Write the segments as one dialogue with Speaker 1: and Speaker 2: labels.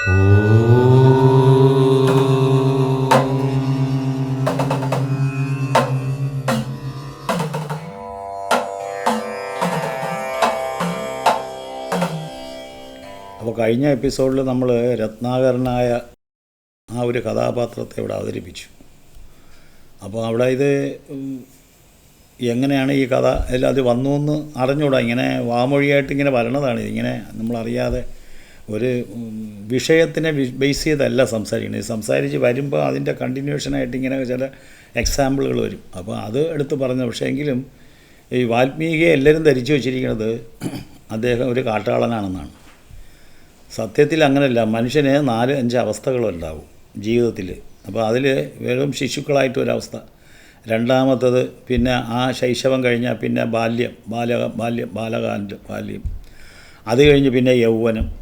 Speaker 1: അപ്പോൾ കഴിഞ്ഞ എപ്പിസോഡിൽ നമ്മൾ രത്നാകരനായ ആ ഒരു കഥാപാത്രത്തെ ഇവിടെ അവതരിപ്പിച്ചു. അപ്പോൾ അവിടെ ഇത് എങ്ങനെയാണ് ഈ കഥ അല്ല അത് വന്നു എന്ന് അറിഞ്ഞുകൂടാ? ഇങ്ങനെ വാമൊഴിയായിട്ട് ഇങ്ങനെ വരണതാണ്. ഇങ്ങനെ നമ്മളറിയാതെ ഒരു വിഷയത്തിനെ ബേസ് ചെയ്തല്ല സംസാരിക്കുന്നത്. സംസാരിച്ച് വരുമ്പോൾ അതിന്റെ കണ്ടിന്യൂഷനായിട്ട് ഇങ്ങനെ ചില എക്സാമ്പിളുകൾ വരും. അപ്പോൾ അത് എടുത്ത് പറഞ്ഞ പക്ഷേ എങ്കിലും ഈ വാൽമീകിയെ എല്ലാവരും ധരിച്ചു വച്ചിരിക്കുന്നത് അദ്ദേഹം ഒരു കാട്ടാളനാണെന്നാണ്. സത്യത്തിൽ അങ്ങനെയല്ല. മനുഷ്യന് നാല് അഞ്ച് അവസ്ഥകളുണ്ടാവും ജീവിതത്തിൽ. അപ്പോൾ അതിൽ വെറും ശിശുക്കളായിട്ട് ഒരവസ്ഥ രണ്ടാമത്തത് പിന്നെ ആ ശൈശവം കഴിഞ്ഞാൽ പിന്നെ ബാല്യം ബാല ബാല്യം ബാലകാലം ബാല്യം. അത് കഴിഞ്ഞ് പിന്നെ യൗവനം.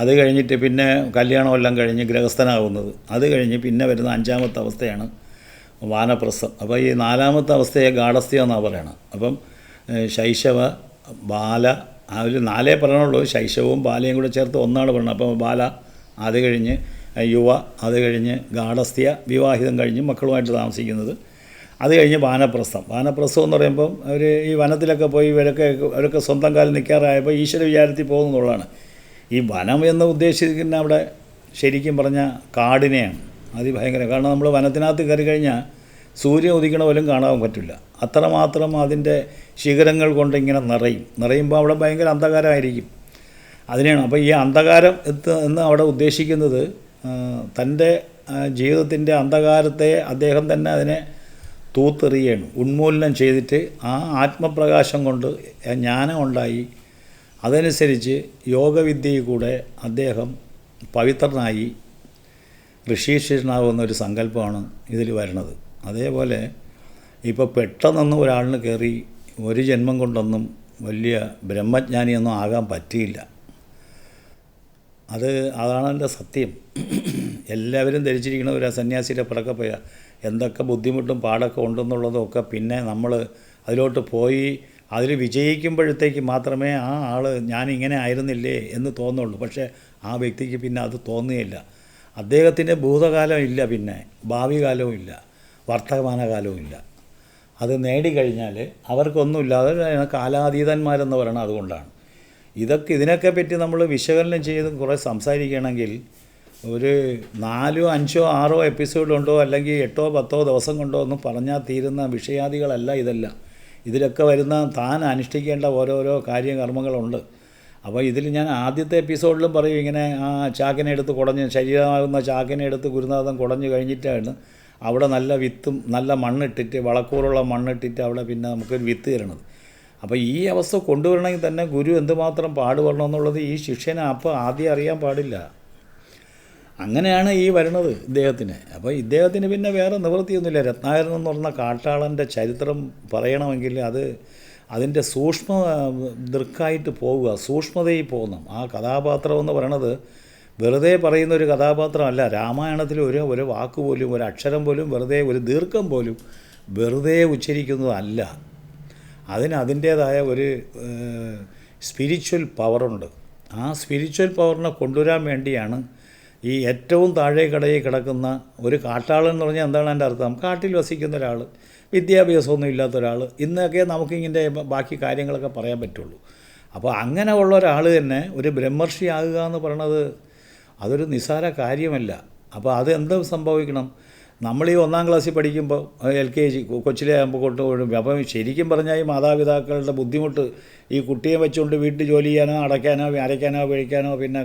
Speaker 1: അത് കഴിഞ്ഞിട്ട് പിന്നെ കല്യാണമെല്ലാം കഴിഞ്ഞ് ഗ്രഹസ്ഥനാകുന്നത് അത് കഴിഞ്ഞ് പിന്നെ വരുന്ന അഞ്ചാമത്തെ അവസ്ഥയാണ് വാനപ്രസം അപ്പോൾ ഈ നാലാമത്തെ അവസ്ഥയെ ഗാഠസ്ഥ്യം എന്നാണ് പറയണം. അപ്പം ശൈശവ ബാല ആ ഒരു നാലേ പറയണുള്ളൂ ശൈശവവും ബാലയും കൂടെ ചേർത്ത് ഒന്നാണ് പറയുന്നത് അപ്പോൾ ബാല അത് കഴിഞ്ഞ് യുവ അത് കഴിഞ്ഞ് ഗാഠസ്ഥ്യ വിവാഹിതം കഴിഞ്ഞ് മക്കളുമായിട്ട് താമസിക്കുന്നത്. അത് കഴിഞ്ഞ് വാനപ്രസ്ഥം. വാനപ്രസ്ഥം എന്ന് പറയുമ്പം അവർ ഈ വനത്തിലൊക്കെ പോയി ഇവരൊക്കെ അവരൊക്കെ സ്വന്തം കാലിൽ നിൽക്കാറായപ്പോൾ ഈശ്വര വിചാരത്തിൽ പോകുന്നുള്ളതാണ്. ഈ വനം എന്ന് ഉദ്ദേശിക്കുന്ന അവിടെ ശരിക്കും പറഞ്ഞാൽ കാടിനെയാണ്. അതിഭയങ്കര കാരണം നമ്മൾ വനത്തിനകത്ത് കയറി കഴിഞ്ഞാൽ സൂര്യൻ ഉദിക്കണ പോലും കാണാൻ പറ്റില്ല. അത്രമാത്രം അതിന്റെ ശിഖരങ്ങൾ കൊണ്ട് ഇങ്ങനെ നിറയും. നിറയുമ്പോൾ അവിടെ ഭയങ്കര അന്ധകാരമായിരിക്കും. അതിനെയാണ്. അപ്പോൾ ഈ അന്ധകാരം എത്ത് എന്ന് അവിടെ ഉദ്ദേശിക്കുന്നത് തന്റെ ജീവിതത്തിന്റെ അന്ധകാരത്തെ അദ്ദേഹം തന്നെ അതിനെ തൂത്തെറിയാണ്. ഉന്മൂലനം ചെയ്തിട്ട് ആ ആത്മപ്രകാശം കൊണ്ട് ജ്ഞാനം ഉണ്ടായി അതനുസരിച്ച് യോഗവിദ്യയിൽ കൂടെ അദ്ദേഹം പവിത്രനായി ഋഷീശ്വരനാകുന്ന ഒരു സങ്കല്പമാണ് ഇതിൽ വരുന്നത്. അതേപോലെ ഇപ്പോൾ പെട്ടെന്നൊന്നും ഒരാളിന് കയറി ഒരു ജന്മം കൊണ്ടൊന്നും വലിയ ബ്രഹ്മജ്ഞാനിയൊന്നും ആകാൻ പറ്റിയില്ല. അത് അതാണ് എന്റെ സത്യം. എല്ലാവരും ധരിച്ചിരിക്കുന്ന ഒരു സന്യാസിയുടെ പിറക്കെ പോയാൽ എന്തൊക്കെ ബുദ്ധിമുട്ടും പാടൊക്കെ ഉണ്ടെന്നുള്ളതൊക്കെ പിന്നെ നമ്മൾ അതിലോട്ട് പോയി അതിൽ വിജയിക്കുമ്പോഴത്തേക്ക് മാത്രമേ ആ ആൾ ഞാനിങ്ങനെ ആയിരുന്നില്ലേ എന്ന് തോന്നുള്ളൂ. പക്ഷേ ആ വ്യക്തിക്ക് പിന്നെ അത് തോന്നുകയില്ല. അദ്ദേഹത്തിന്റെ ഭൂതകാലം ഇല്ല പിന്നെ. ഭാവി കാലവും ഇല്ല. വർത്തമാനകാലവും ഇല്ല. അത് നേടിക്കഴിഞ്ഞാൽ അവർക്കൊന്നുമില്ലാതെ കാലാതീതന്മാരെന്ന് പറയണം അതുകൊണ്ടാണ്. ഇതൊക്കെ ഇതിനൊക്കെ പറ്റി നമ്മൾ വിശകലനം ചെയ്ത് കുറേ സംസാരിക്കുകയാണെങ്കിൽ ഒരു നാലോ അഞ്ചോ ആറോ എപ്പിസോഡുണ്ടോ അല്ലെങ്കിൽ എട്ടോ പത്തോ ദിവസം കൊണ്ടോ ഒന്നും പറഞ്ഞാൽ തീരുന്ന വിഷയാദികളല്ല ഇതെല്ലാം. ഇതിലൊക്കെ വരുന്ന താൻ അനുഷ്ഠിക്കേണ്ട ഓരോരോ കാര്യകർമ്മങ്ങളുണ്ട്. അപ്പോൾ ഇതിൽ ഞാൻ ആദ്യത്തെ എപ്പിസോഡിലും പറയും ഇങ്ങനെ ആ ചാക്കിനെ എടുത്ത് കുടഞ്ഞ് ശരീരമാകുന്ന ചാക്കിനെ എടുത്ത് ഗുരുനാഥൻ കുടഞ്ഞു കഴിഞ്ഞിട്ടാണ് അവിടെ നല്ല വിത്തും നല്ല മണ്ണിട്ടിട്ട് വളക്കൂറുള്ള മണ്ണിട്ടിട്ട് അവിടെ പിന്നെ നമുക്കൊരു വിത്ത് തരണത്. അപ്പോൾ ഈ അവസ്ഥ കൊണ്ടുവരണമെങ്കിൽ തന്നെ ഗുരു എന്തുമാത്രം പാടുപെടണമെന്നുള്ളത് ഈ ശിഷ്യനെ അപ്പോൾ ആദ്യം അറിയാൻ പാടില്ല. അങ്ങനെയാണ് ഈ വരുന്നത് ഇദ്ദേഹത്തിന്. അപ്പോൾ ഇദ്ദേഹത്തിന് പിന്നെ വേറെ നിവൃത്തിയൊന്നുമില്ല. രത്നാകരൻ എന്ന് പറഞ്ഞ കാട്ടാളന്റെ ചരിത്രം പറയണമെങ്കിൽ അത് അതിന്റെ സൂക്ഷ്മ ദൃക്കായിട്ട് പോവുക. സൂക്ഷ്മതയിൽ പോകണം. ആ കഥാപാത്രം എന്ന് പറയണത് വെറുതെ പറയുന്ന ഒരു കഥാപാത്രമല്ല. രാമായണത്തിൽ ഒരു ഒരു വാക്ക് പോലും ഒരു അക്ഷരം പോലും വെറുതെ ഒരു ദീർഘം പോലും വെറുതെ ഉച്ചരിക്കുന്നതല്ല. അതിന് അതിന്റേതായ ഒരു സ്പിരിച്വൽ പവറുണ്ട് ആ സ്പിരിച്വൽ പവറിനെ കൊണ്ടുവരാൻ വേണ്ടിയാണ് ഈ ഏറ്റവും താഴെ കടയിൽ കിടക്കുന്ന ഒരു കാട്ടാളൻ എന്ന് പറഞ്ഞാൽ എന്താണ് എന്റെ അർത്ഥം? കാട്ടിൽ വസിക്കുന്ന ഒരാൾ വിദ്യാഭ്യാസമൊന്നും ഇല്ലാത്ത ഒരാൾ ഇന്നൊക്കെ നമുക്കിങ്ങനെ ബാക്കി കാര്യങ്ങളൊക്കെ പറയാൻ പറ്റുള്ളൂ. അപ്പോൾ അങ്ങനെ ഉള്ള ഒരാൾ തന്നെ ഒരു ബ്രഹ്മർഷിയാകുക എന്ന് പറയണത് അതൊരു നിസ്സാര കാര്യമല്ല. അപ്പോൾ അത് എന്ത് സംഭവിക്കണം? നമ്മൾ ഈ ഒന്നാം ക്ലാസ്സിൽ പഠിക്കുമ്പോൾ എൽ കെ ജി കൊച്ചിലെ ആകുമ്പോൾ കൊണ്ടുപോഴും അപ്പം ശരിക്കും പറഞ്ഞാൽ ഈ മാതാപിതാക്കളുടെ ബുദ്ധിമുട്ട് ഈ കുട്ടിയെ വെച്ചുകൊണ്ട് വീട്ടിൽ ജോലി ചെയ്യാനോ അടയ്ക്കാനോ അരയ്ക്കാനോ കഴിക്കാനോ പിന്നെ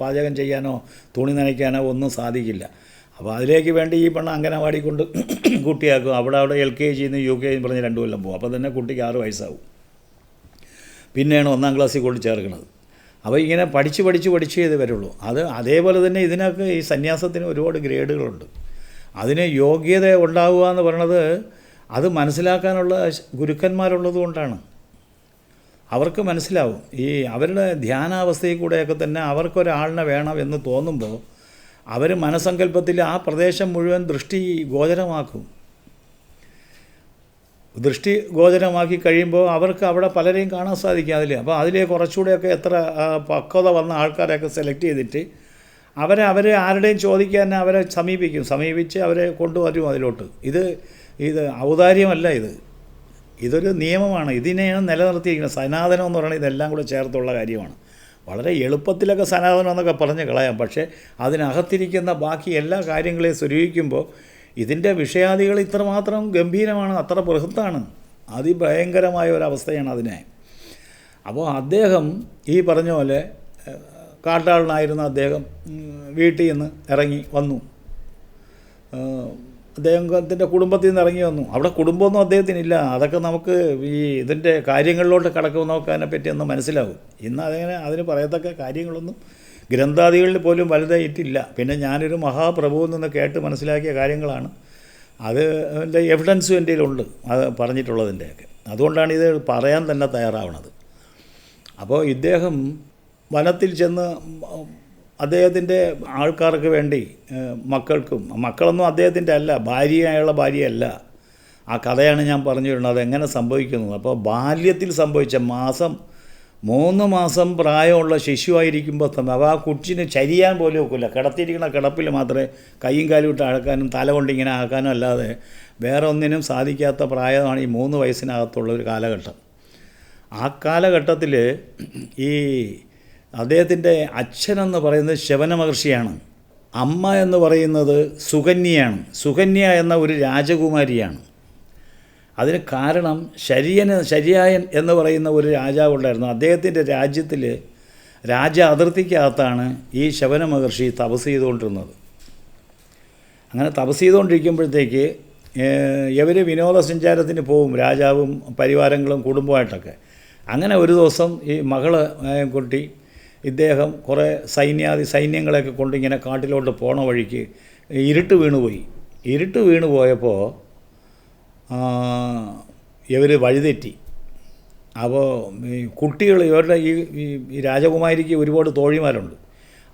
Speaker 1: പാചകം ചെയ്യാനോ തുണി നനയ്ക്കാനോ ഒന്നും സാധിക്കില്ല. അപ്പോൾ അതിലേക്ക് വേണ്ടി ഈ പെണ്ണ് അംഗനവാടി കൊണ്ട് കുട്ടിയാക്കും. അവിടെ അവിടെ എൽ കെ ജിന്ന് യു കെ പറഞ്ഞ് രണ്ട് കൊല്ലം പോകും അപ്പോൾ തന്നെ കുട്ടിക്ക് ആറ് വയസ്സാവും. പിന്നെയാണ് ഒന്നാം ക്ലാസ്സിൽ കൊണ്ട് ചേർക്കുന്നത്. അപ്പോൾ ഇങ്ങനെ പഠിച്ച് പഠിച്ച് പഠിച്ച് ചെയ്ത് വരുള്ളൂ അത് അതേപോലെ തന്നെ ഇതിനൊക്കെ ഈ സന്യാസത്തിന് ഒരുപാട് ഗ്രേഡുകളുണ്ട്. അതിന് യോഗ്യത ഉണ്ടാവുക എന്ന് പറയണത് അത് മനസ്സിലാക്കാനുള്ള ഗുരുക്കന്മാരുള്ളത് കൊണ്ടാണ്. അവർക്ക് മനസ്സിലാവും. ഈ അവരുടെ ധ്യാനാവസ്ഥയിൽ കൂടെയൊക്കെ തന്നെ അവർക്കൊരാളിനെ വേണം എന്ന് തോന്നുമ്പോൾ അവർ മനസ്സങ്കല്പത്തിൽ ആ പ്രദേശം മുഴുവൻ ദൃഷ്ടി ഗോചരമാക്കും. ദൃഷ്ടി ഗോചരമാക്കി കഴിയുമ്പോൾ അവർക്ക് അവിടെ പലരെയും കാണാൻ സാധിക്കും അതിൽ അപ്പോൾ അതിലെ കുറച്ചുകൂടെയൊക്കെ എത്ര പക്വത വന്ന ആൾക്കാരെയൊക്കെ സെലക്ട് ചെയ്തിട്ട് അവരെ അവരെ ആരുടെയും ചോദിക്കാൻ അവരെ സമീപിക്കും. സമീപിച്ച് അവരെ കൊണ്ടുവരും അതിലോട്ട്. ഇത് ഇത് ഔദാര്യമല്ല ഇത്. ഇതൊരു നിയമമാണ്. ഇതിനെയാണ് നിലനിർത്തിയിരിക്കുന്നത്. സനാതനം എന്ന് പറയുന്നത് ഇതെല്ലാം കൂടെ ചേർത്തുള്ള കാര്യമാണ്. വളരെ എളുപ്പത്തിലൊക്കെ സനാതനം എന്നൊക്കെ പറഞ്ഞ് കളയാം. പക്ഷേ അതിനകത്തിരിക്കുന്ന ബാക്കി എല്ലാ കാര്യങ്ങളെയും സ്വരൂപിക്കുമ്പോൾ ഇതിന്റെ വിഷയാദികൾ ഇത്രമാത്രം ഗംഭീരമാണ് അത്ര ബൃഹത്താണ് അതിഭയങ്കരമായ ഒരവസ്ഥയാണ് അതിനെ. അപ്പോൾ അദ്ദേഹം ഈ പറഞ്ഞ പോലെ കാട്ടാളനായിരുന്ന അദ്ദേഹം വീട്ടിൽ നിന്ന് ഇറങ്ങി വന്നു. അദ്ദേഹത്തിന്റെ കുടുംബത്തിൽ നിന്ന് ഇറങ്ങി വന്നു. അവിടെ കുടുംബമൊന്നും അദ്ദേഹത്തിനില്ല. അതൊക്കെ നമുക്ക് ഈ ഇതിന്റെ കാര്യങ്ങളിലോട്ട് കടക്കുമ്പോൾ നമുക്ക് അതിനെപ്പറ്റി ഒന്ന് മനസ്സിലാവും ഇന്ന് അതിങ്ങനെ അതിന് പറയത്തക്ക കാര്യങ്ങളൊന്നും ഗ്രന്ഥാദികളിൽ പോലും വലുതായിട്ടില്ല. പിന്നെ ഞാനൊരു മഹാപ്രഭുവിൽ നിന്ന് കേട്ട് മനസ്സിലാക്കിയ കാര്യങ്ങളാണ്. അത് അതിന്റെ എവിഡൻസും എന്റെ ഉണ്ട് അത് പറഞ്ഞിട്ടുള്ളതിന്റെയൊക്കെ. അതുകൊണ്ടാണ് ഇത് പറയാൻ തന്നെ തയ്യാറാവണത്. അപ്പോൾ ഇദ്ദേഹം വനത്തിൽ ചെന്ന് അദ്ദേഹത്തിന്റെ ആൾക്കാർക്ക് വേണ്ടി മക്കൾക്കും മക്കളൊന്നും അദ്ദേഹത്തിന്റെ അല്ല ഭാര്യയായുള്ള ഭാര്യയല്ല. ആ കഥയാണ് ഞാൻ പറഞ്ഞു വരുന്നത് അതെങ്ങനെ സംഭവിക്കുന്നത് അപ്പോൾ ബാല്യത്തിൽ സംഭവിച്ച മാസം മൂന്ന് മാസം പ്രായമുള്ള ശിശുവായിരിക്കുമ്പോൾ തന്നെ അപ്പോൾ ആ കുച്ചിന് ചരിയാൻ പോലും ഒക്കില്ല. കിടത്തിയിരിക്കുന്ന കിടപ്പിൽ മാത്രമേ കൈയും കാലും ഇട്ട് അഴക്കാനും തല കൊണ്ട് ഇങ്ങനെ ആക്കാനും അല്ലാതെ വേറെ ഒന്നിനും സാധിക്കാത്ത പ്രായമാണ് ഈ മൂന്ന് വയസ്സിനകത്തുള്ള ഒരു കാലഘട്ടം. ആ കാലഘട്ടത്തിൽ ഈ അദ്ദേഹത്തിന്റെ അച്ഛനെന്ന് പറയുന്നത് ശവന മഹർഷിയാണ് അമ്മ എന്ന് പറയുന്നത് സുകന്യയാണ്. സുകന്യ എന്ന ഒരു രാജകുമാരിയാണ്. അതിന് കാരണം ശരിയന് ശരിയായൻ എന്ന് പറയുന്ന ഒരു രാജാവ് ഉണ്ടായിരുന്നു. അദ്ദേഹത്തിന്റെ രാജ്യത്തിൽ രാജ അതിർത്തിക്കകത്താണ് ഈ ശവന മഹർഷി തപസ് ചെയ്തുകൊണ്ടിരുന്നത്. അങ്ങനെ തപസ് ചെയ്തുകൊണ്ടിരിക്കുമ്പോഴത്തേക്ക് ഇവർ വിനോദസഞ്ചാരത്തിന് പോവും രാജാവും പരിവാരങ്ങളും കുടുംബമായിട്ടൊക്കെ അങ്ങനെ ഒരു ദിവസം ഈ മകൾ കുട്ടി ഇദ്ദേഹം കുറേ സൈന്യാദി സൈന്യങ്ങളെയൊക്കെ കൊണ്ട് ഇങ്ങനെ കാട്ടിലോട്ട് പോണ വഴിക്ക് ഇരുട്ട് വീണുപോയി. ഇരുട്ട് വീണു പോയപ്പോൾ ഇവർ വഴിതെറ്റി. അപ്പോൾ ഈ കുട്ടികൾ ഇവരുടെ ഈ- ഈ രാജകുമാരിക്ക് ഒരുപാട് തോഴിമാരുണ്ട്.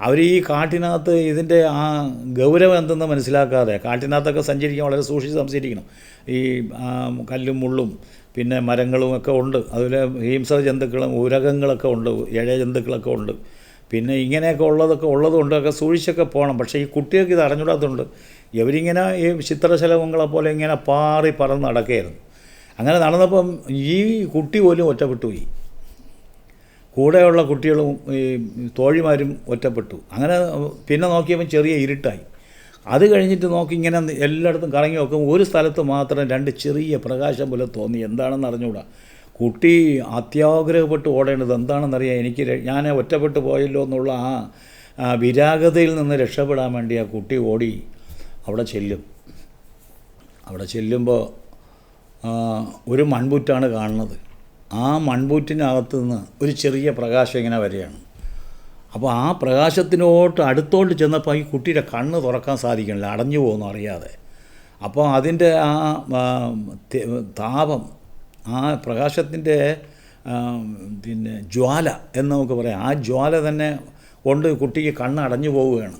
Speaker 1: അവർ ഈ കാട്ടിനകത്ത് ഇതിന്റെ ആ ഗൗരവം എന്തെന്ന് മനസ്സിലാക്കാതെ കാട്ടിനകത്തൊക്കെ സഞ്ചരിക്കാൻ വളരെ സൂക്ഷിച്ച് സംസാരിക്കണം. ഈ കല്ലും മുള്ളും പിന്നെ മരങ്ങളും ഒക്കെ ഉണ്ട്. അതിൽ ഹിംസ ജന്തുക്കളും ഉരകങ്ങളൊക്കെ ഉണ്ട്. ഇഴ ജന്തുക്കളൊക്കെ ഉണ്ട്. പിന്നെ ഇങ്ങനെയൊക്കെ ഉള്ളതൊക്കെ ഉള്ളതുകൊണ്ട് ഒക്കെ സൂക്ഷിച്ചൊക്കെ പോകണം. പക്ഷേ ഈ കുട്ടികൾക്ക് ഇത് അറിഞ്ഞൂടാത്തതുണ്ട് ഇവരിങ്ങനെ ഈ ചിത്രശലഭങ്ങളെ പോലെ ഇങ്ങനെ പാറി പറന്ന് നടക്കുകയായിരുന്നു. അങ്ങനെ നടന്നപ്പം ഈ കുട്ടി പോലും ഒറ്റപ്പെട്ടു പോയി കൂടെയുള്ള കുട്ടികളും ഈ തോഴിമാരും ഒറ്റപ്പെട്ടു. അങ്ങനെ പിന്നെ നോക്കിയപ്പം ചെറിയ ഇരുട്ടായി. അത് കഴിഞ്ഞിട്ട് നോക്കി ഇങ്ങനെ എല്ലായിടത്തും കറങ്ങി നോക്കും ഒരു സ്ഥലത്ത് മാത്രം രണ്ട് ചെറിയ പ്രകാശം പോലെ തോന്നി. എന്താണെന്ന് അറിഞ്ഞുകൂടാ? കുട്ടി അത്യാഗ്രഹപ്പെട്ട് ഓടേണ്ടത് എന്താണെന്നറിയാം? എനിക്ക് ഞാൻ ഒറ്റപ്പെട്ടു പോയല്ലോ എന്നുള്ള ആ വിരാഗതയിൽ നിന്ന് രക്ഷപ്പെടാൻ വേണ്ടി ആ കുട്ടി ഓടി അവിടെ ചെല്ലും. അവിടെ ചെല്ലുമ്പോൾ ഒരു മൺപുറ്റാണ് കാണുന്നത്. ആ മൺപുറ്റിനകത്തുനിന്ന് ഒരു ചെറിയ പ്രകാശം ഇങ്ങനെ വരികയാണ്. അപ്പോൾ ആ പ്രകാശത്തിനോട്ട് അടുത്തോട്ട് ചെന്നപ്പോൾ ഈ കുട്ടിയുടെ കണ്ണ് തുറക്കാൻ സാധിക്കണില്ല അടഞ്ഞു പോകുന്നു അറിയാതെ. അപ്പോൾ അതിന്റെ ആ താപം ആ പ്രകാശത്തിന്റെ പിന്നെ ജ്വാല എന്ന് നമുക്ക് പറയാം. ആ ജ്വാല തന്നെ കൊണ്ട് കുട്ടിക്ക് കണ്ണ് അടഞ്ഞു പോവുകയാണ്.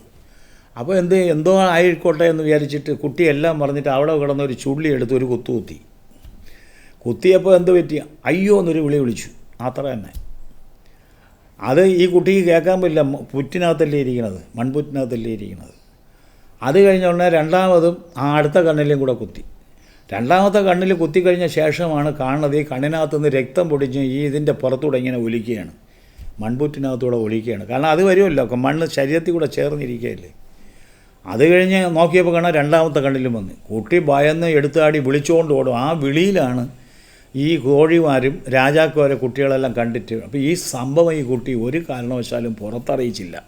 Speaker 1: അപ്പോൾ എന്ത് എന്തോ ആയിക്കോട്ടെ എന്ന് വിചാരിച്ചിട്ട് കുട്ടി എല്ലാം പറഞ്ഞിട്ട് അവിടെ കിടന്ന് ഒരു ചുള്ളി എടുത്ത് ഒരു കുത്തു കുത്തി കുത്തിയപ്പോൾ എന്ത് പറ്റി? അയ്യോ എന്നൊരു വിളി വിളിച്ചു. അത്ര തന്നെ അത് ഈ കുട്ടിക്ക് കേൾക്കാൻ പറ്റില്ല. പുറ്റിനകത്തല്ലേ ഇരിക്കണത്. മൺപുറ്റിനകത്തല്ലേ ഇരിക്കണത്. അത് കഴിഞ്ഞ ഉടനെ രണ്ടാമതും ആ അടുത്ത കണ്ണിലും കൂടെ കുത്തി. രണ്ടാമത്തെ കണ്ണിൽ കുത്തിക്കഴിഞ്ഞ ശേഷമാണ് കാണുന്നത് ഈ കണ്ണിനകത്ത് നിന്ന് രക്തം പൊടിഞ്ഞ് ഈ ഇതിന്റെ പുറത്തൂടെ ഇങ്ങനെ ഒലിക്കുകയാണ്. മൺപുറ്റിനകത്തൂടെ ഒലിക്കുകയാണ്. കാരണം അത് വരുമല്ലോ. മണ്ണ് ശരീരത്തിൽ കൂടെ ചേർന്നിരിക്കുകയല്ലേ. അത് കഴിഞ്ഞ് നോക്കിയപ്പോൾ കാണാൻ രണ്ടാമത്തെ കണ്ണിലും വന്ന്. കുട്ടി ഭയന്ന് എടുത്താടി വിളിച്ചുകൊണ്ട് ഓടും. ആ വിളിയിലാണ് ഈ കോഴിമാരും രാജാക്കോരെ കുട്ടികളെല്ലാം കണ്ടിട്ട് അപ്പോൾ ഈ സംഭവം ഈ കുട്ടി ഒരു കാരണവശാലും പുറത്തറിയിച്ചില്ല.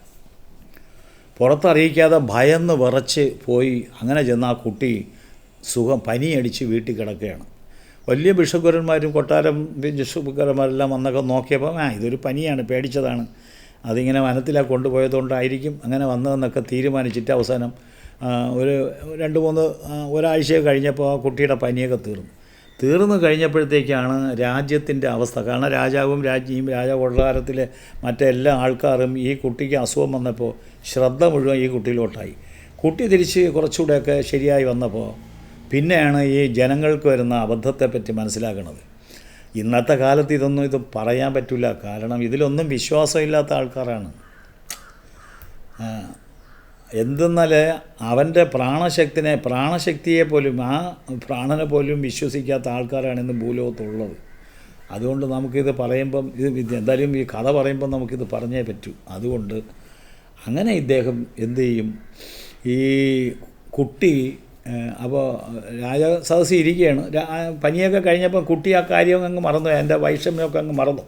Speaker 1: പുറത്തറിയിക്കാതെ ഭയന്ന് വിറച്ച് പോയി അങ്ങനെ ചെന്ന ആ കുട്ടി സുഖം പനിയടിച്ച് വീട്ടിൽ കിടക്കുകയാണ്. വലിയ ബിഷപ്പുരന്മാരും കൊട്ടാരം ബിഷപ്പുരന്മാരെല്ലാം വന്നൊക്കെ നോക്കിയപ്പം ആ ഇതൊരു പനിയാണ് പേടിച്ചതാണ്. അതിങ്ങനെ വനത്തിലാണ് കൊണ്ടുപോയതുകൊണ്ടായിരിക്കും അങ്ങനെ വന്നതെന്നൊക്കെ തീരുമാനിച്ചിട്ട് അവസാനം ഒരു രണ്ട് മൂന്ന് ഒരാഴ്ച കഴിഞ്ഞപ്പോൾ ആ കുട്ടിയുടെ പനിയൊക്കെ തീർന്നു. തീർന്നു കഴിഞ്ഞപ്പോഴത്തേക്കാണ് രാജ്യത്തിന്റെ അവസ്ഥ. കാരണം രാജാവും രാജ്ഞിയും രാജകൊട്ടാരത്തിലെ മറ്റെല്ലാ ആൾക്കാരും ഈ കുട്ടിക്ക് അസുഖം വന്നപ്പോൾ ശ്രദ്ധ മുഴുവൻ ഈ കുട്ടിയിലോട്ടായി. കുട്ടി തിരിച്ച് കുറച്ചുകൂടെയൊക്കെ ശരിയായി വന്നപ്പോൾ പിന്നെയാണ് ഈ ജനങ്ങൾക്ക് വരുന്ന അബദ്ധത്തെപ്പറ്റി മനസ്സിലാക്കുന്നത് ഇന്നത്തെ കാലത്ത് ഇതൊന്നും ഇത് പറയാൻ പറ്റില്ല. കാരണം ഇതിലൊന്നും വിശ്വാസമില്ലാത്ത ആൾക്കാരാണ്. എന്തെന്നാൽ അവന്റെ പ്രാണശക്തിനെ പ്രാണശക്തിയെ പോലും ആ പ്രാണനെ പോലും വിശ്വസിക്കാത്ത ആൾക്കാരാണ് ഇന്ന് ഭൂലോകത്തുള്ളത്. അതുകൊണ്ട് നമുക്കിത് പറയുമ്പം ഇത് എന്തായാലും ഈ കഥ പറയുമ്പം നമുക്കിത് പറഞ്ഞേ പറ്റൂ. അതുകൊണ്ട് അങ്ങനെ ഇദ്ദേഹം എന്ത് ചെയ്യും? ഈ കുട്ടി അപ്പോൾ രാജസദസ്സിൽ ഇരിക്കുകയാണ്. പനിയൊക്കെ കഴിഞ്ഞപ്പം കുട്ടി ആ കാര്യം അങ്ങ് മറന്നു. എന്റെ വൈഷമ്യമൊക്കെ അങ്ങ് മറന്നു.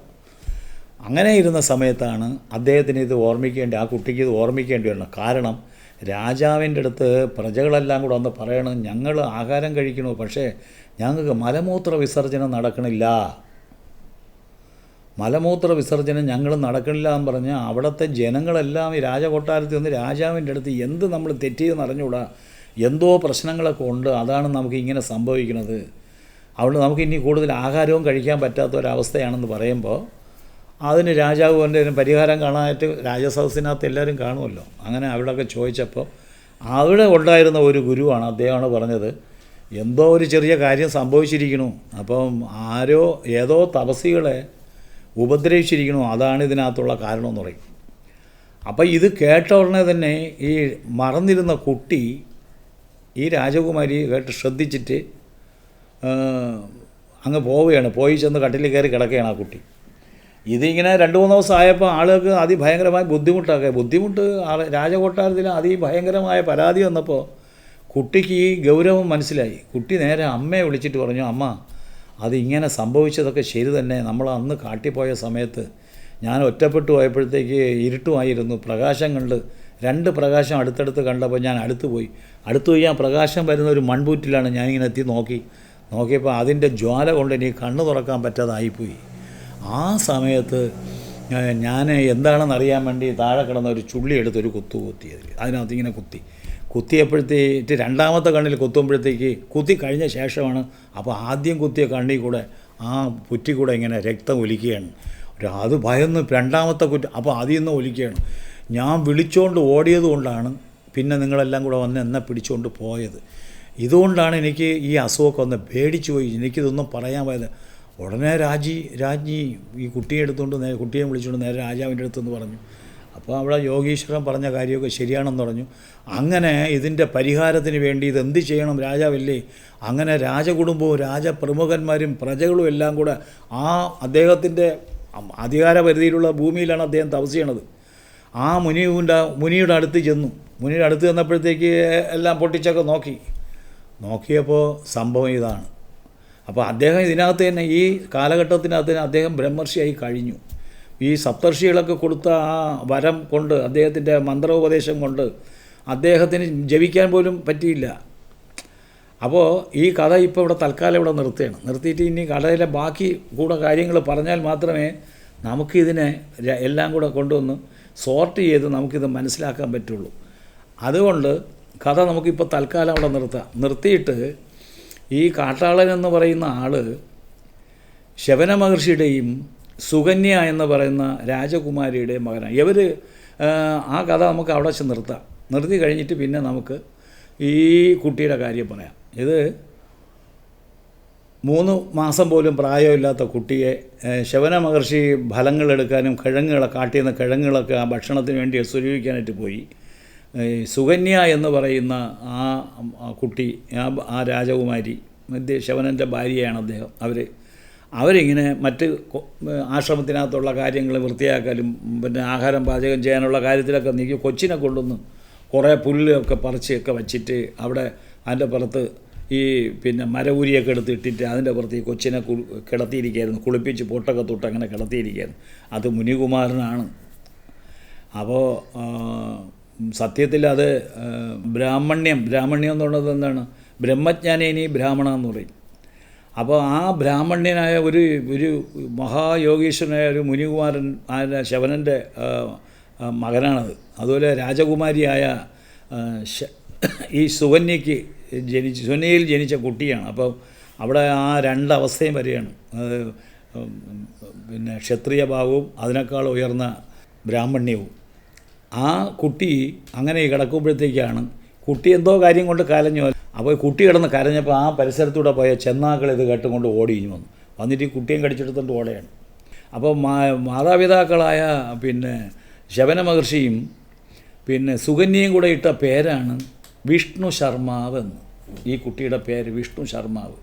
Speaker 1: അങ്ങനെ ഇരുന്ന സമയത്താണ് അദ്ദേഹത്തിന് ഇത് ഓർമ്മിക്കേണ്ടി ആ കുട്ടിക്ക് ഇത് ഓർമ്മിക്കേണ്ടി വരണം കാരണം രാജാവിന്റെ അടുത്ത് പ്രജകളെല്ലാം കൂടെ ഒന്ന് പറയണം ഞങ്ങൾ ആഹാരം കഴിക്കണു പക്ഷേ ഞങ്ങൾക്ക് മലമൂത്ര വിസർജനം നടക്കണില്ല. മലമൂത്ര വിസർജനം ഞങ്ങൾ നടക്കണില്ല എന്ന് പറഞ്ഞാൽ അവിടുത്തെ ജനങ്ങളെല്ലാം ഈ രാജകൊട്ടാരത്തിൽ നിന്ന് രാജാവിന്റെ അടുത്ത് എന്ത് നമ്മൾ തെറ്റിയെന്ന് അറിഞ്ഞുകൂടാ? എന്തോ പ്രശ്നങ്ങളൊക്കെ ഉണ്ട് അതാണ് നമുക്ക് ഇങ്ങനെ സംഭവിക്കുന്നത്. അതുകൊണ്ട് നമുക്ക് ഇനി കൂടുതൽ ആഹാരവും കഴിക്കാൻ പറ്റാത്ത ഒരവസ്ഥയാണെന്ന് പറയുമ്പോൾ അതിന് രാജാവ് എന്റെ ഇതിന് പരിഹാരം കാണാനായിട്ട് രാജസദസ്സിനകത്ത് എല്ലാവരും കാണുമല്ലോ. അങ്ങനെ അവിടെയൊക്കെ ചോദിച്ചപ്പോൾ അവിടെ ഉണ്ടായിരുന്ന ഒരു ഗുരുവാണ് അദ്ദേഹമാണ് പറഞ്ഞത് എന്തോ ഒരു ചെറിയ കാര്യം സംഭവിച്ചിരിക്കണു അപ്പം ആരോ ഏതോ തപസികളെ ഉപദ്രവിച്ചിരിക്കണു അതാണ് ഇതിനകത്തുള്ള കാരണം എന്ന് പറയും. അപ്പോൾ ഇത് കേട്ട ഉടനെ തന്നെ ഈ മറന്നിരുന്ന കുട്ടി ഈ രാജകുമാരി കേട്ട് ശ്രദ്ധിച്ചിട്ട് അങ്ങ് പോവുകയാണ്. പോയി ചെന്ന് കട്ടിൽ കയറി കിടക്കുകയാണ് ആ കുട്ടി. ഇതിങ്ങനെ രണ്ട് മൂന്ന് ദിവസം ആയപ്പോൾ ആളുകൾക്ക് അതിഭയങ്കരമായ ബുദ്ധിമുട്ടൊക്കെ ബുദ്ധിമുട്ട് രാജകൊട്ടാരത്തിൽ അതിഭയങ്കരമായ പരാതി വന്നപ്പോൾ കുട്ടിക്ക് ഈ ഗൗരവം മനസ്സിലായി. കുട്ടി നേരെ അമ്മയെ വിളിച്ചിട്ട് പറഞ്ഞു അമ്മ അതിങ്ങനെ സംഭവിച്ചതൊക്കെ ശരി തന്നെ. നമ്മൾ അന്ന് കാട്ടിപ്പോയ സമയത്ത് ഞാൻ ഒറ്റപ്പെട്ടു പോയപ്പോഴത്തേക്ക് ഇരുട്ടുമായിരുന്നു. പ്രകാശം കണ്ട് രണ്ട് പ്രകാശം അടുത്തടുത്ത് കണ്ടപ്പോൾ ഞാൻ അടുത്ത് പോയി. അടുത്ത് പോയി ആ പ്രകാശം വരുന്ന ഒരു മൺപൂറ്റിലാണ് ഞാനിങ്ങനെ എത്തി നോക്കി. നോക്കിയപ്പോൾ അതിന്റെ ജ്വാല കൊണ്ട് എനിക്ക് കണ്ണ് തുറക്കാൻ പറ്റാതായിപ്പോയി. ആ സമയത്ത് ഞാൻ എന്താണെന്ന് അറിയാൻ വേണ്ടി താഴെ കിടന്ന ഒരു ചുള്ളി എടുത്തൊരു കുത്തു അതിൽ അതിനകത്ത് ഇങ്ങനെ കുത്തി. കുത്തിയപ്പോഴത്തേക്ക് രണ്ടാമത്തെ കണ്ണിൽ കുത്തുമ്പോഴത്തേക്ക് കുത്തി കഴിഞ്ഞ ശേഷമാണ് അപ്പോൾ ആദ്യം കുത്തിയ കണ്ണിൽ കൂടെ ആ പുറ്റി കൂടെ ഇങ്ങനെ രക്തം ഒലിക്കുകയാണ്. അത് ഭയന്ന് രണ്ടാമത്തെ കുറ്റം അപ്പോൾ അതിൽ നിന്ന് ഒലിക്കുകയാണ്. ഞാൻ വിളിച്ചുകൊണ്ട് ഓടിയത് കൊണ്ടാണ് പിന്നെ നിങ്ങളെല്ലാം കൂടെ വന്ന് എന്നെ പിടിച്ചുകൊണ്ട് പോയത്. ഇതുകൊണ്ടാണ് എനിക്ക് ഈ അസുഖമൊക്കെ ഒന്ന് പേടിച്ചു പോയി. എനിക്കിതൊന്നും പറയാൻ പോയത് ഉടനെ രാജി രാജ്ഞി ഈ കുട്ടിയെ എടുത്തുകൊണ്ട് നേരെ കുട്ടിയെ വിളിച്ചുകൊണ്ട് നേരെ രാജാവിന്റെ അടുത്തെന്ന് പറഞ്ഞു. അപ്പോൾ അവിടെ യോഗീശ്വരൻ പറഞ്ഞ കാര്യമൊക്കെ ശരിയാണെന്ന് പറഞ്ഞു. അങ്ങനെ ഇതിന്റെ പരിഹാരത്തിന് വേണ്ടി ഇത് എന്ത് ചെയ്യണം രാജാവില്ലേ? അങ്ങനെ രാജകുടുംബവും രാജപ്രമുഖന്മാരും പ്രജകളും എല്ലാം കൂടെ ആ അദ്ദേഹത്തിന്റെ അധികാര പരിധിയിലുള്ള ഭൂമിയിലാണ് അദ്ദേഹം തപസ് ചെയ്യണത് ആ മുനിയുടെ മുനിയുടെ അടുത്ത് ചെന്നു. മുനിയുടെ അടുത്ത് ചെന്നപ്പോഴത്തേക്ക് എല്ലാം പൊട്ടിച്ചൊക്കെ നോക്കി. നോക്കിയപ്പോൾ സംഭവം ഇതാണ്. അപ്പോൾ അദ്ദേഹം ഇതിനകത്ത് തന്നെ ഈ കാലഘട്ടത്തിനകത്ത് തന്നെ അദ്ദേഹം ബ്രഹ്മർഷിയായി കഴിഞ്ഞു. ഈ സപ്തർഷികളൊക്കെ കൊടുത്ത ആ വരം കൊണ്ട് അദ്ദേഹത്തിന്റെ മന്ത്രോപദേശം കൊണ്ട് അദ്ദേഹത്തിന് ജപിക്കാൻ പോലും പറ്റിയില്ല. അപ്പോൾ ഈ കഥ ഇപ്പോൾ ഇവിടെ തൽക്കാലം ഇവിടെ നിർത്തുകയാണ്. നിർത്തിയിട്ട് ഇനി കഥയിലെ ബാക്കി കൂടെ കാര്യങ്ങൾ പറഞ്ഞാൽ മാത്രമേ നമുക്കിതിനെ എല്ലാം കൂടെ കൊണ്ടുവന്ന് സോർട്ട് ചെയ്ത് നമുക്കിത് മനസ്സിലാക്കാൻ പറ്റുള്ളൂ. അതുകൊണ്ട് കഥ നമുക്കിപ്പോൾ തൽക്കാലം അവിടെ നിർത്താം. നിർത്തിയിട്ട് ഈ കാട്ടാളൻ എന്ന് പറയുന്ന ആൾ ശവന മഹർഷിയുടെയും സുകന്യ എന്ന് പറയുന്ന രാജകുമാരിയുടെ മകനാണ്. ഇവർ ആ കഥ നമുക്ക് അവിടെ വെച്ച് നിർത്താം. നിർത്തി കഴിഞ്ഞിട്ട് പിന്നെ നമുക്ക് ഈ കുട്ടിയുടെ കാര്യം പറയാം. ഇത് മൂന്ന് മാസം പോലും പ്രായമില്ലാത്ത കുട്ടിയെ ശവന മഹർഷി ഫലങ്ങളെടുക്കാനും കിഴങ്ങുകളെ കാട്ടിൽ കിഴങ്ങുകളൊക്കെ ആ ഭക്ഷണത്തിന് വേണ്ടി സ്വരൂപിക്കാനായിട്ട് പോയി. സുകന്യ എന്ന് പറയുന്ന ആ കുട്ടി ആ ആ രാജകുമാരി ശവനന്റെ ഭാര്യയാണ് അദ്ദേഹം. അവർ അവരിങ്ങനെ മറ്റ് ആശ്രമത്തിനകത്തുള്ള കാര്യങ്ങൾ വൃത്തിയാക്കലും പിന്നെ ആഹാരം പാചകം ചെയ്യാനുള്ള കാര്യത്തിലൊക്കെ നീക്കി കൊച്ചിനെ കൊണ്ടുവന്ന് കുറേ പുല്ലൊക്കെ പറിച്ചൊക്കെ വച്ചിട്ട് അവിടെ അതിന്റെ പുറത്ത് ഈ പിന്നെ മരഊരിയൊക്കെ എടുത്ത് ഇട്ടിട്ട് അതിന്റെ പുറത്ത് ഈ കൊച്ചിനെ കിടത്തിയിരിക്കുകയായിരുന്നു കുളിപ്പിച്ച് പൊട്ടൊക്കെ തൊട്ട് അങ്ങനെ കിടത്തിയിരിക്കുകയായിരുന്നു അത് മുനികുമാരനാണ്. അപ്പോൾ സത്യത്തിൽ അത് ബ്രാഹ്മണ്യം ബ്രാഹ്മണ്യം എന്ന് പറയുന്നത് എന്താണ്? ബ്രഹ്മജ്ഞാനേനി ബ്രാഹ്മണ എന്ന് പറയും. അപ്പോൾ ആ ബ്രാഹ്മണ്യനായ ഒരു ഒരു മഹായോഗീശ്വരനായ ഒരു മുനികുമാരൻ ആയ ശവനന്റെ മകനാണത്. അതുപോലെ രാജകുമാരിയായ ഈ സുകന്യയ്ക്ക് ജനിച്ച് സുവന്യയിൽ ജനിച്ച കുട്ടിയാണ്. അപ്പോൾ അവിടെ ആ രണ്ടവസ്ഥയും വരികയാണ്. പിന്നെ ക്ഷത്രിയ ഭാവവും അതിനേക്കാൾ ഉയർന്ന ബ്രാഹ്മണ്യവും. ആ കുട്ടി അങ്ങനെ കിടക്കുമ്പോഴത്തേക്കാണ് കുട്ടി എന്തോ കാര്യം കൊണ്ട് കരഞ്ഞു. അപ്പോൾ കുട്ടി കിടന്ന് കരഞ്ഞപ്പോൾ ആ പരിസരത്തൂടെ പോയ ചെന്നാക്കൾ ഇത് കേട്ടുകൊണ്ട് ഓടി ഇനി വന്നു. വന്നിട്ട് ഈ കുട്ടിയും കടിച്ചെടുത്തുകൊണ്ട് ഓടയാണ്. അപ്പോൾ മാ മാതാപിതാക്കളായ പിന്നെ ശവന മഹർഷിയും പിന്നെ സുകന്യയും കൂടെ ഇട്ട പേരാണ് വിഷ്ണു ശർമാവ് എന്ന്. ഈ കുട്ടിയുടെ പേര് വിഷ്ണു ശർമാവ്.